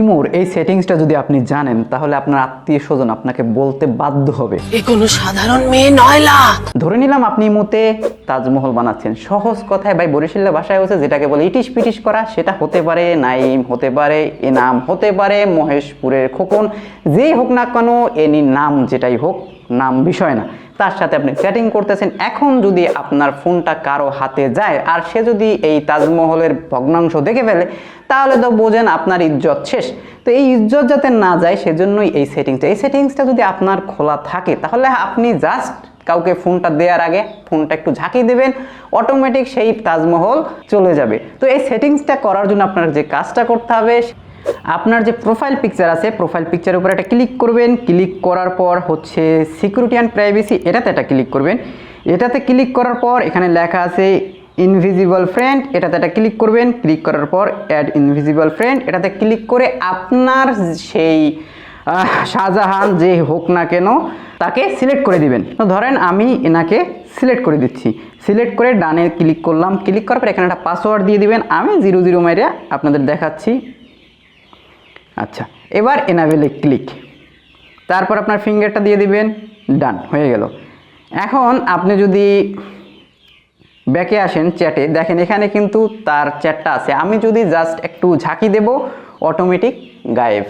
ইমোর এই সেটিংসটা যদি আপনি জানেন তাহলে আপনার আত্মীয় স্বজন আপনাকে বলতে বাধ্য হবে। এ কোনো সাধারণ মেয়ে নয় লাখ ধরে নিলাম আপনি ইমোতে তাজমহল বানাচ্ছেন। সহজ কথায় ভাই বরিশিল্লা ভাষায় হচ্ছে যেটাকে বলে ইটিশ পিটিশ করা সেটা হতে পারে নাইম হতে পারে এনাম হতে পারে মহেশপুরের খোকন যেই হোক না কেন এনি নাম যেটাই হোক নাম বিষয় না। তার সাথে আপনি চ্যাটিং করতেছেন। এখন যদি আপনার ফোনটা কারও হাতে যায় আর সে যদি এই তাজমহলের ভগ্নাংশ দেখে ফেলে, তাহলে তো বোঝেন আপনার ইজ্জত শেষ। তো এই ইজ্জত যাতে না যায়, সেজন্যই এই সেটিংসটা এই সেটিংসটা যদি আপনার খোলা থাকে, তাহলে আপনি জাস্ট কাউকে ফোনটা দেওয়ার আগে ফোনটা একটু ঝাঁকিয়ে দেবেন অটোমেটিক সেই তাজমহল চলে যাবে। তো এই সেটিংসটা করার জন্য আপনার যে কাজটা করতে হবে আপনার যে প্রোফাইল পিকচার আছে প্রোফাইল পিকচারের উপর একটা ক্লিক করবেন। ক্লিক করার পর হচ্ছে সিকিউরিটি অ্যান্ড প্রাইভেসি এটাতে একটা ক্লিক করবেন। এটাতে ক্লিক করার পর এখানে লেখা আছে ইনভিজিবল ফ্রেন্ড এটাতে একটা ক্লিক করবেন। ক্লিক করার পর অ্যাড ইনভিজিবল ফ্রেন্ড এটাতে ক্লিক করে আপনার সেই শাহজাহান যে হোক না কেন, তাকে সিলেক্ট করে দিবেন। তো ধরেন আমি এনাকে সিলেক্ট করে দিচ্ছি। সিলেক্ট করে ডানে ক্লিক করলাম। ক্লিক করার পর এখানে একটা পাসওয়ার্ড দিয়ে দিবেন। আমি জিরো জিরো মাইরা আপনাদের দেখাচ্ছি। আচ্ছা এবার এনাবেলে ক্লিক তারপর আপনার ফিঙ্গারটা দিয়ে দিবেন ডান হয়ে গেল। এখন আপনি যদি ব্যাকে আসেন চ্যাটে দেখেন এখানে কিন্তু তার চ্যাটটা আছে। আমি যদি জাস্ট একটু ঝাঁকি দেব অটোমেটিক গায়েব।